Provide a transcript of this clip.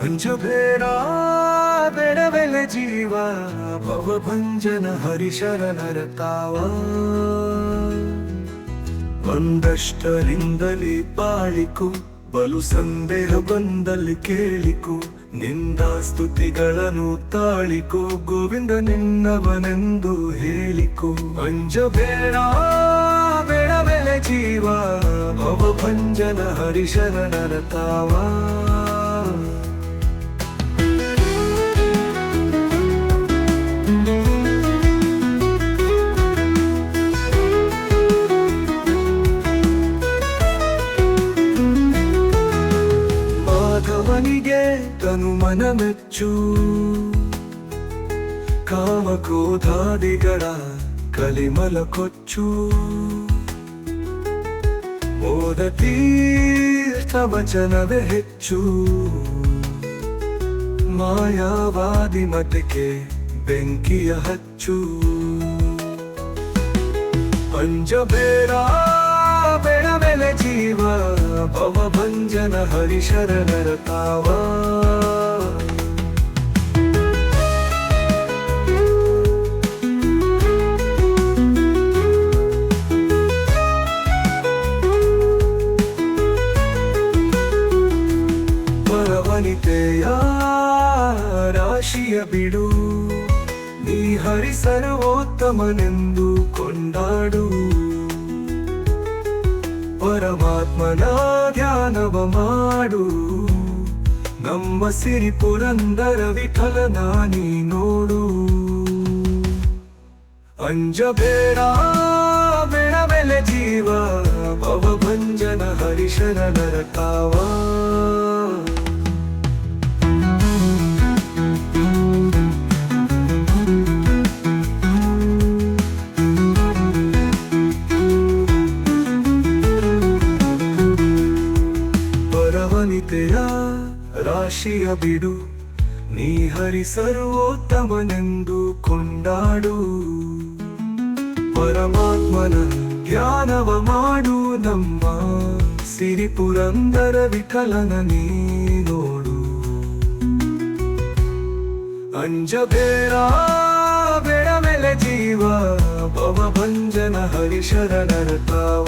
ಪಂಚಬೇಡ ಬೆಡವೆಲೆ ಜೀವ. ಭವಭಂಜನ ಹರಿಶರಣರ ತಾವ ಒಂದಷ್ಟರಿಂದಲಿ ಬಾಳಿಕು ಬಲು ಸಂದೇಹ ಬಂದಲ್ಲಿ ಕೇಳಿಕು. ನಿಂದ ಸ್ತುತಿಗಳನ್ನು ತಾಳಿಕು, ಗೋವಿಂದ ನಿನ್ನವನೆಂದು ಹೇಳಿಕು. ಅಂಜಬೇಡ ಬೆಳವೆಲೆ ಜೀವ. ಭವಭಂಜನ ಹರಿಶರಣರ ತಾವ ಮಾಧವನಿಗೆ ತನು ಮನ ಮೆಚ್ಚು ಕಾಮಕ್ರೋಧಾದಿಗಳ ಕಲಿಮಲ ಕೊಚ್ಚು. ಓದ ತೀರ್ಥ ವಚನವೇ ಹೆಚ್ಚು. ಮಾಯಾವಾದಿ ಮತಕ್ಕೆ ಬೆಂಕಿಯ ಹಚ್ಚು. ಪಂಚಬೇಡ ಬೆಳಬೆಲೆ ಜೀವ ಭವಭಂಜನ ಹರಿಶರಣರ ತಾವ. ರಾಶಿಯ ಬಿಡು. ನೀ ಹರಿ ಸರ್ವೋತ್ತಮನೆಂದು ಕೊಂಡಾಡು. ಪರಮಾತ್ಮನ ಧ್ಯಾನವ ಮಾಡು. ನಮ್ಮ ಸಿರಿ ಪುರಂದರ ವಿಠಲನ ನೀ ನೋಡು. ಅಂಜಬೇಡ ಬೆಳಬೆಲೆ ಜೀವ. ಭವಭಂಜನ ಹರಿಶನ ತಾವ. ಪರವನಿತೆಯ ರಾಶಿಯ ಬಿಡು. ನೀ ಹರಿ ಸರ್ವೋತ್ತಮನೆಂದು ಕೊಂಡಾಡು. ಪರಮಾತ್ಮನ ಧ್ಯಾನವ ಮಾಡು ನಮ್ಮ ಸಿರಿ ಪುರಂದರ ವಿಠಲನ ನೀ ನೋಡು. ಅಂಜಬೇರ ಬೆಳ ಮೇಲೆ ಜೀವ ಭವಭಂಜನ ಹರಿಶರಣರ ತಾವ